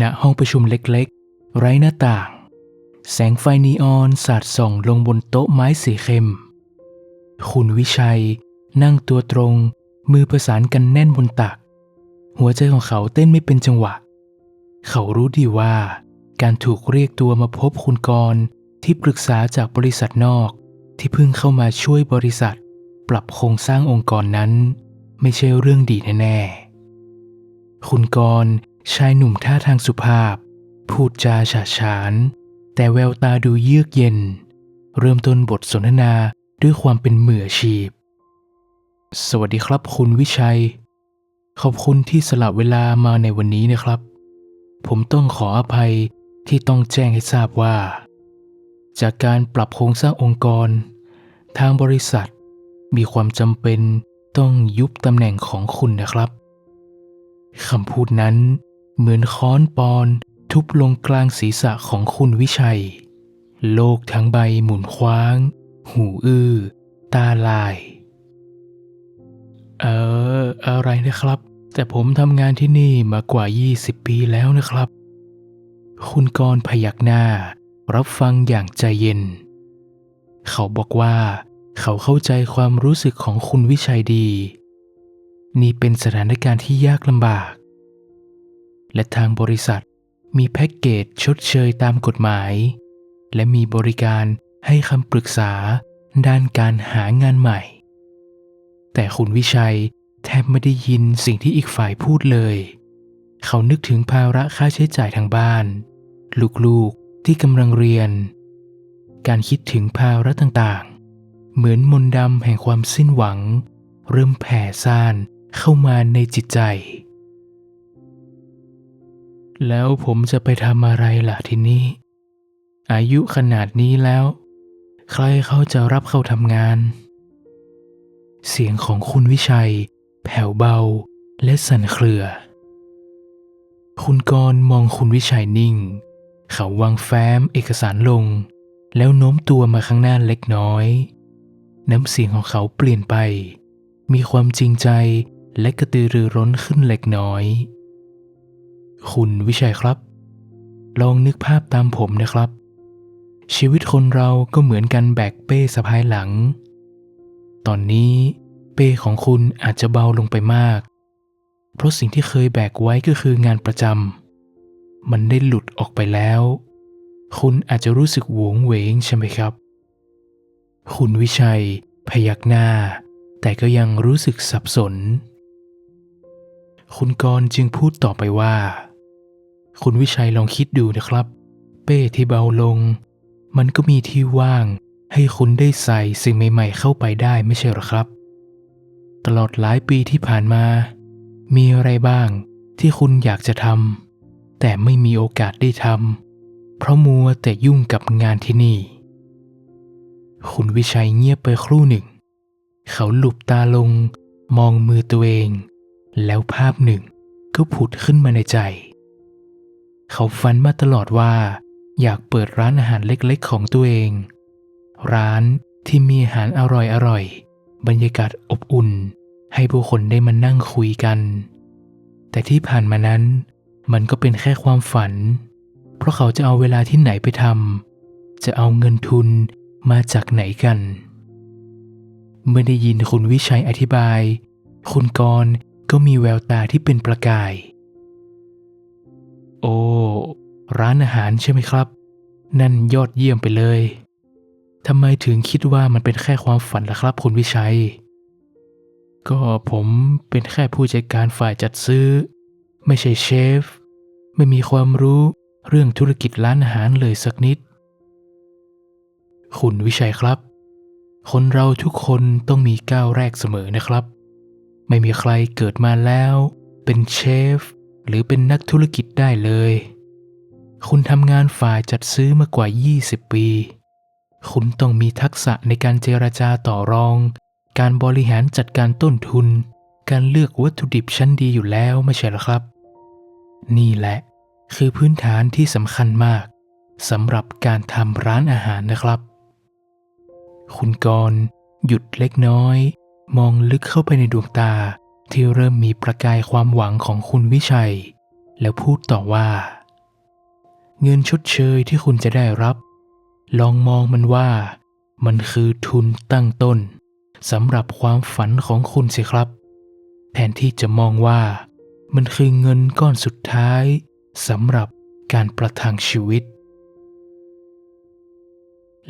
ณห้องประชุมเล็กๆ ไร้หน้าต่าง แสงไฟนีออนสาดส่องลงบนโต๊ะไม้สีเข้ม คุณวิชัย นั่งตัวตรง มือประสานกันแน่นบนตัก หัวใจของเขาเต้นไม่เป็นจังหวะ เขารู้ดีว่า การถูกเรียกตัวมาพบคุณกรที่ปรึกษาจากบริษัทนอกที่เพิ่งเข้ามาช่วยบริษัท ปรับโครงสร้างองค์กรนั้น ไม่ใช่เรื่องดีแน่ๆ คุณกร ชายหนุ่มท่าทางสุภาพ พูดจาฉาฉาน แต่แววตาดูเยือกเย็น เริ่มต้นบทสนทนาด้วยความเป็นมืออาชีพ สวัสดีครับคุณวิชัย ขอบคุณที่สละเวลามาในวันนี้นะครับ ผมต้องขออภัยที่ต้องแจ้งให้ทราบว่า จากการปรับโครงสร้างองค์กร ทางบริษัท มีความจำเป็นต้องยุบตำแหน่งของคุณนะครับคำพูดนั้น เหมือนค้อนปอน ทุบลงกลางศีรษะของคุณวิชัย โลกทั้งใบหมุนคว้าง หูอื้อ ตาลาย เออ อะไรนะครับ แต่ผมทำงานที่นี่มากว่า 20 ปีแล้วนะครับ คุณกรพยักหน้า รับฟังอย่างใจเย็น เขาบอกว่า เขาเข้าใจความรู้สึกของคุณวิชัยดี นี่เป็นสถานการณ์ที่ยากลำบาก และทางบริษัทมีแพ็กเกจชดเชยตามกฎหมาย และมีบริการให้คำปรึกษาด้านการหางานใหม่ แต่คุณวิชัยแทบไม่ได้ยินสิ่งที่อีกฝ่ายพูดเลย เขานึกถึงภาระค่าใช้จ่ายทางบ้าน ลูกๆที่กำลังเรียน การคิดถึงภาระต่างๆ เหมือนมนต์ดำแห่งความสิ้นหวัง เริ่มแผ่ซ่านเข้ามาในจิตใจ แล้วผมจะไปทำอะไรล่ะทีนี้ อายุขนาดนี้แล้ว ใครเขาจะรับเข้าทำงาน เสียงของคุณวิชัย แผ่วเบาและสั่นเครือ คุณกรมองคุณวิชัยนิ่ง เขาวางแฟ้มเอกสารลง แล้วโน้มตัวมาข้างหน้าเล็กน้อย น้ำเสียงของเขาเปลี่ยนไป มีความจริงใจและกระตือรือร้นขึ้นเล็กน้อย คุณวิชัยครับ ลองนึกภาพตามผมนะครับ ชีวิตคนเราก็เหมือนกันแบกเป้สะพายหลัง ตอนนี้เป้ของคุณอาจจะเบาลงไปมาก เพราะสิ่งที่เคยแบกไว้ก็คืองานประจำมันได้หลุดออกไปแล้ว คุณอาจจะรู้สึกหวงเหวงใช่ไหมครับ คุณวิชัย พยักหน้า แต่ก็ยังรู้สึกสับสน คุณกรณ์จึงพูดต่อไปว่า คุณวิชัยลองคิดดูนะครับ เป้ที่เบาลง มันก็มีที่ว่างให้คุณได้ใส่สิ่งใหม่ ๆ เข้าไปได้ไม่ใช่หรอครับ ตลอดหลายปีที่ผ่านมา มีอะไรบ้างที่คุณอยากจะทำแต่ไม่มีโอกาสได้ทำเพราะมัวแต่ยุ่งกับงานที่นี่ คุณวิชัยเงียบไปครู่หนึ่ง เขาหลุบตาลง มองมือตัวเอง แล้วภาพหนึ่งก็ผุดขึ้นมาในใจ เขาฝันมาตลอดว่า อยากเปิดร้านอาหารเล็กๆ ของตัวเอง ร้านที่มีอาหารอร่อยๆ บรรยากาศอบอุ่น ให้ผู้คนได้มานั่งคุยกัน แต่ที่ผ่านมานั้นมันก็เป็นแค่ความฝัน เพราะเขาจะเอาเวลาที่ไหนไปทำจะเอาเงินทุนมาจากไหนกัน เมื่อได้ยินคุณวิชัยอธิบาย คุณกรณ์ก็มีแววตาที่เป็นประกาย โอ้ ร้านอาหารใช่ไหมครับ นั่นยอดเยี่ยมไปเลยทำไมถึงคิดว่ามันเป็นแค่ความฝันล่ะครับคุณวิชัย ก็ผมเป็นแค่ผู้จัดการฝ่ายจัดซื้อ ไม่ใช่เชฟ ไม่มีความรู้เรื่องธุรกิจร้านอาหารเลยสักนิด คุณวิชัยครับ คนเราทุกคนต้องมีก้าวแรกเสมอนะครับ ไม่มีใครเกิดมาแล้ว เป็นเชฟ หรือเป็นนักธุรกิจได้เลย คุณทำงานฝ่ายจัดซื้อมากว่า 20 ปี คุณต้องมีทักษะในการเจรจาต่อรอง การบริหารจัดการต้นทุน การเลือกวัตถุดิบชั้นดีอยู่แล้วไม่ใช่หรอครับ นี่แหละ คือพื้นฐานที่สำคัญมากสำหรับการทำร้านอาหารนะครับ คุณกรณ์หยุดเล็กน้อย มองลึกเข้าไปในดวงตา ที่เริ่มมีประกายความหวังของคุณวิชัย แล้วพูดต่อว่า เงินชดเชยที่คุณจะได้รับ ลองมองมันว่า มันคือทุนตั้งต้นสำหรับความฝันของคุณสิครับ แทนที่จะมองว่า มันคือเงินก้อนสุดท้ายสำหรับการประทังชีวิต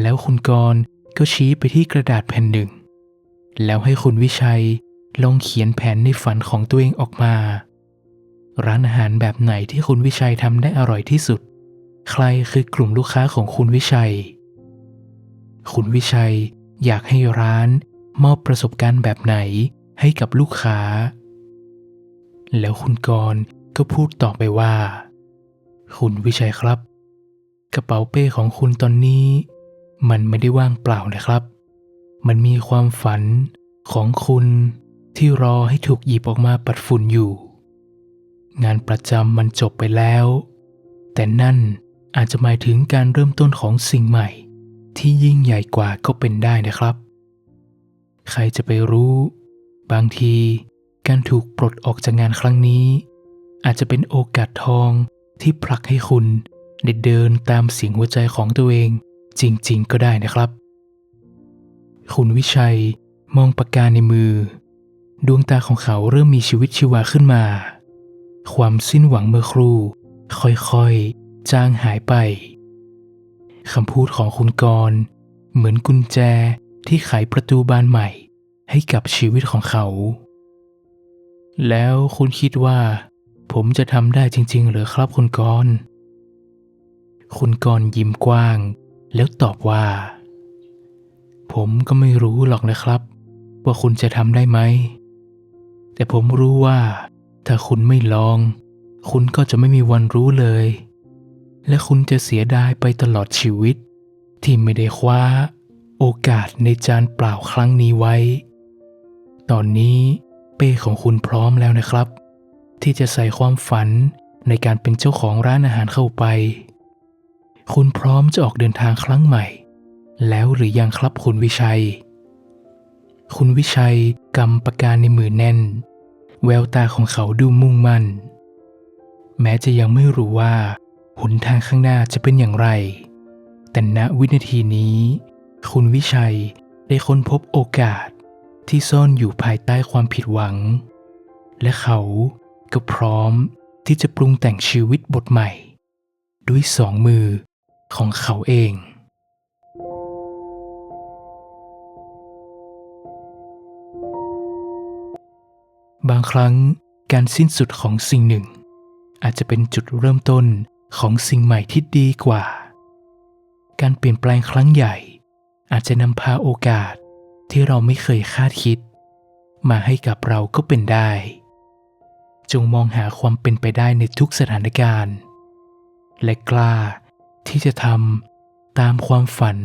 แล้วคุณกรก็ชี้ไปที่กระดาษแผ่นหนึ่ง แล้วให้คุณวิชัย ลองเขียนแผนในฝันของตัวเองออกมา ร้านอาหารแบบไหนที่คุณวิชัยทำได้อร่อยที่สุด ใครคือกลุ่มลูกค้าของคุณวิชัย คุณวิชัยอยากให้ร้านมอบประสบการณ์แบบไหนให้กับลูกค้า แล้วคุณกรณ์ก็พูดต่อไปว่า คุณวิชัยครับ กระเป๋าเป้ของคุณตอนนี้ มันไม่ได้ว่างเปล่านะครับ มันมีความฝันของคุณ ที่รอให้ถูกหยิบออกมาปัดฝุ่นอยู่ งานประจำมันจบไปแล้ว แต่นั่นอาจจะหมายถึงการเริ่มต้นของสิ่งใหม่ ที่ยิ่งใหญ่กว่าก็เป็นได้นะครับ ใครจะไปรู้ บางทีการถูกปลดออกจากงานครั้งนี้ อาจจะเป็นโอกาสทองที่ผลักให้คุณได้เดินตามเสียงหัวใจของตัวเองจริง ๆ ก็ได้นะครับ คุณวิชัยมองปากกาในมือ ดวงตาของเขาเริ่มมีชีวิตชีวาขึ้นมา ความสิ้นหวังเมื่อครู่ ค่อยๆ จางหายไป คำพูดของคุณกรณ์เหมือนกุญแจที่ไขประตูบานใหม่ ให้กับชีวิตของเขา แล้วคุณคิดว่า ผมจะทำได้จริง ๆ หรือครับคุณกรณ์คุณกรณ์ยิ้มกว้าง แล้วตอบว่า ผมก็ไม่รู้หรอกนะครับ ว่าคุณจะทำได้ไหม แต่ผมรู้ว่า ถ้าคุณไม่ลอง คุณก็จะไม่มีวันรู้เลย และคุณจะเสียดายไปตลอดชีวิต ที่ไม่ได้คว้า โอกาสในจานเปล่าครั้งนี้ไว้ ตอนนี้เป้ของคุณพร้อมแล้วนะครับ ที่จะใส่ความฝันในการเป็นเจ้าของร้านอาหารเข้าไป คุณพร้อมจะออกเดินทางครั้งใหม่ แล้วหรือยังครับคุณวิชัย คุณวิชัยกำปากกาในมือแน่น แววตาของเขาดูมุ่งมั่น แม้จะยังไม่รู้ว่าหนทางข้างหน้าจะเป็นอย่างไร แต่ณวินาทีนี้ คุณวิชัยได้ค้นพบโอกาสที่ซ่อนอยู่ภายใต้ความผิดหวัง และเขาก็พร้อมที่จะปรุงแต่งชีวิตบทใหม่ ด้วยสองมือของเขาเอง บางครั้งการสิ้นสุดของสิ่งหนึ่ง อาจจะเป็นจุดเริ่มต้นของสิ่งใหม่ที่ดีกว่า การเปลี่ยนแปลงครั้งใหญ่ อาจจะนำพาโอกาสที่เราไม่เคยคาดคิด มาให้กับเราก็เป็นได้ จงมองหาความเป็นไปได้ในทุกสถานการณ์ และกล้าที่จะทำตามความฝัน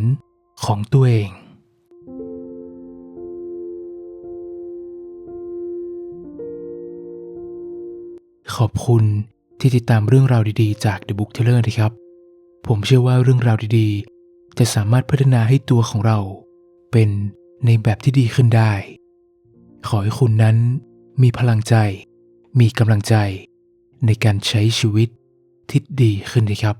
ของตัวเอง ขอบคุณที่ติดตามเรื่องราวดีๆ จาก The Book Teller นะครับ ผมเชื่อว่าเรื่องราวดีๆ จะสามารถพัฒนาให้ตัวของเรา เป็นในแบบที่ดีขึ้นได้ ขอให้คุณนั้นมีพลังใจ มีกำลังใจ ในการใช้ชีวิตที่ดีขึ้นนะครับ